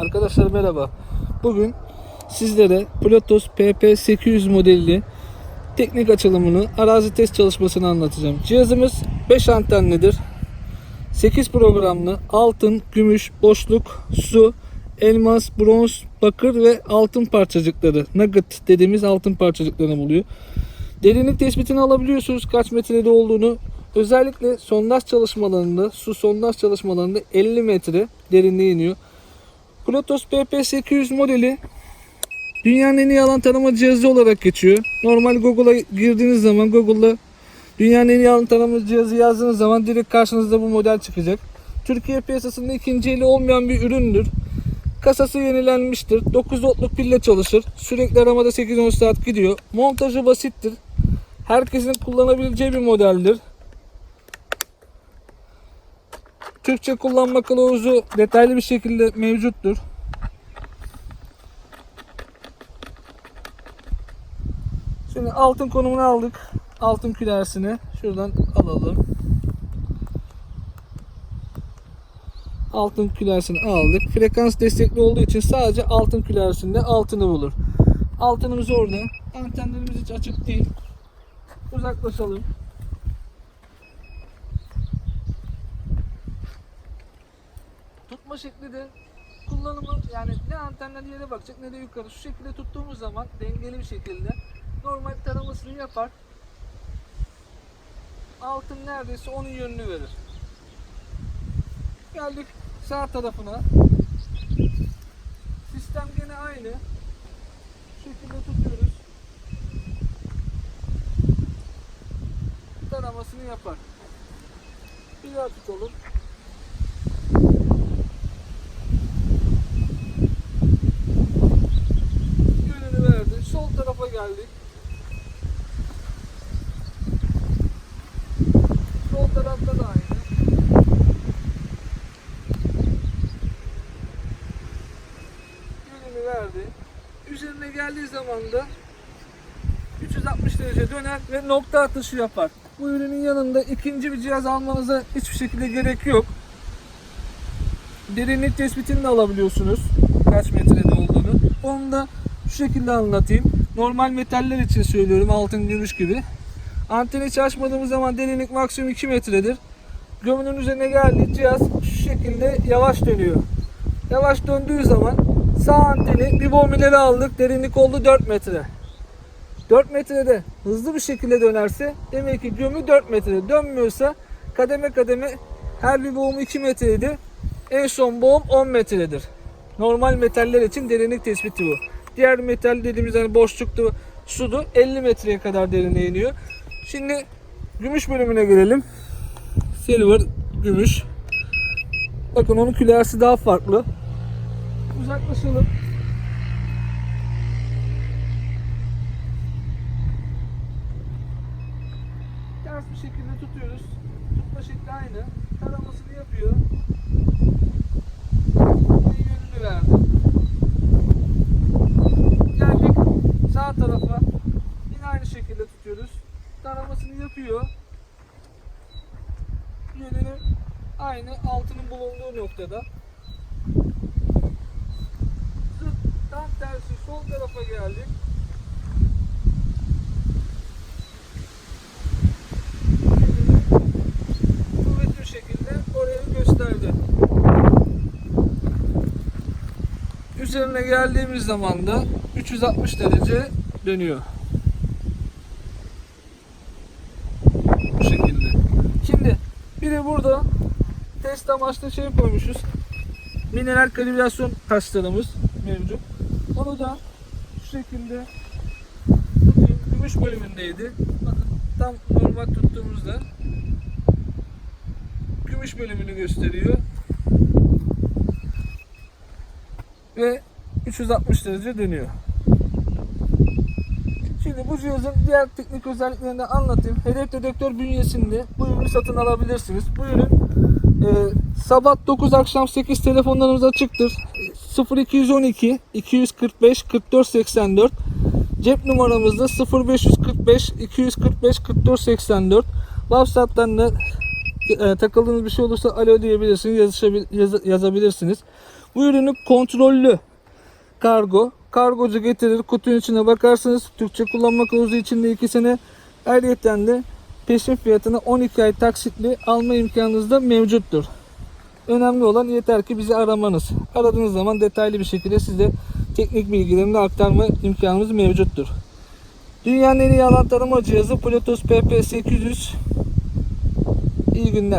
Arkadaşlar merhaba. Bugün sizlere Protos PP800 modeli teknik açılımını, arazi test çalışmasını anlatacağım. Cihazımız 5 antenlidir. 8 programlı altın, gümüş, boşluk, su, elmas, bronz, bakır ve altın parçacıkları, nugget dediğimiz altın parçacıklarını buluyor. Derinlik tespitini alabiliyorsunuz kaç metrede olduğunu. Özellikle sondaj çalışmalarında, su sondaj çalışmalarında 50 metre derinliğe iniyor. Protos PP800 modeli dünyanın en iyi alan tarama cihazı olarak geçiyor. Normal Google'a girdiğiniz zaman Google'da dünyanın en iyi alan tarama cihazı yazdığınız zaman direkt karşınızda bu model çıkacak. Türkiye piyasasında ikinci eli olmayan bir üründür. Kasası yenilenmiştir. 9 voltluk pille çalışır. Sürekli aramada 8-10 saat gidiyor. Montajı basittir. Herkesin kullanabileceği bir modeldir. Türkçe kullanma kılavuzu detaylı bir şekilde mevcuttur. Şimdi altın konumunu aldık. Altın külersini şuradan alalım. Altın külersini aldık. Frekans destekli olduğu için sadece altın külersinde altını bulur. Altınımız orada. Antenlerimiz hiç açık değil. Uzaklaşalım. Tutma şekli de kullanımı yani ne antenler yere bakacak ne de yukarı. Şu şekilde tuttuğumuz zaman dengeli bir şekilde normal taramasını yapar. Altın neredeyse onun yönünü verir. Geldik sağ tarafına. Sistem gene aynı. Şu şekilde tutuyoruz. Taramasını yapar. Bir daha tutalım. Yönünü verdi. Sol tarafa geldik. Sol tarafta da aynı. Yönünü verdi. Üzerine geldiği zaman da 360 derece döner ve nokta atışı yapar. Bu ürünün yanında ikinci bir cihaz almanıza hiçbir şekilde gerek yok. Derinlik tespitini de alabiliyorsunuz. Kaç metrede olduğunu. Onu da şu şekilde anlatayım. Normal metaller için söylüyorum altın gümüş gibi. Anteni açmadığımız zaman derinlik maksimum 2 metredir. Gömünün üzerine geldiği cihaz şu şekilde yavaş dönüyor. Yavaş döndüğü zaman sağ anteni bir bom ileri aldık. Derinlik oldu 4 metre. 4 metrede hızlı bir şekilde dönerse demek ki gömü 4 metrede dönmüyorsa kademe kademe her bir boğum 2 metreydi. En son boğum 10 metredir. Normal metaller için derinlik tespiti bu. Diğer metal dediğimiz hani boşluktu, sudu 50 metreye kadar derinliğe iniyor. Şimdi gümüş bölümüne gelelim. Silver, gümüş. Bakın onun külersi daha farklı. Uzaklaşalım. Ters bir şekilde tutuyoruz. Tutma şekli aynı. Taramasını yapıyor. Ve yönünü. Geldik sağ tarafa. Yine aynı şekilde tutuyoruz. Taramasını yapıyor. Yönünü aynı altının bulunduğu noktada. Tam tersi sol tarafa geldik. kuvvetli şekilde orayı gösterdi. Üzerine geldiğimiz zaman da 360 derece dönüyor. Bu şekilde. Şimdi bir de burada test amaçlı şey koymuşuz. Mineral kalibrasyon taşlarımız mevcut. Onu da şu şekilde. Gümüş bölümündeydi. Bakın tam normal tuttuğumuzda gümüş bölümünü gösteriyor. Ve 360 derece dönüyor. Şimdi bu cihazın diğer teknik özelliklerini anlatayım. Hedef dedektör bünyesinde bu ürünü satın alabilirsiniz. Bu ürün sabah 9 akşam 8 telefonlarımız açıktır. 0212 245 44 84 Cep numaramızda 0545 245 44 84 WhatsApp'tan da e, takıldığınız bir şey olursa alo diyebilirsiniz, yazışabil, yaz- yazabilirsiniz. Bu ürünü kontrollü kargo. Kargocu getirir, kutunun içine bakarsınız. Türkçe kullanma kılavuzu içinde 2 sene. Ayrıyeten de peşin fiyatına 12 ay taksitli alma imkanınız da mevcuttur. Önemli olan yeter ki bizi aramanız. Aradığınız zaman detaylı bir şekilde size teknik bilgilerini aktarma imkanımız mevcuttur. Dünyanın en iyi alan tarama cihazı Bluetooth PP800. İyi günler.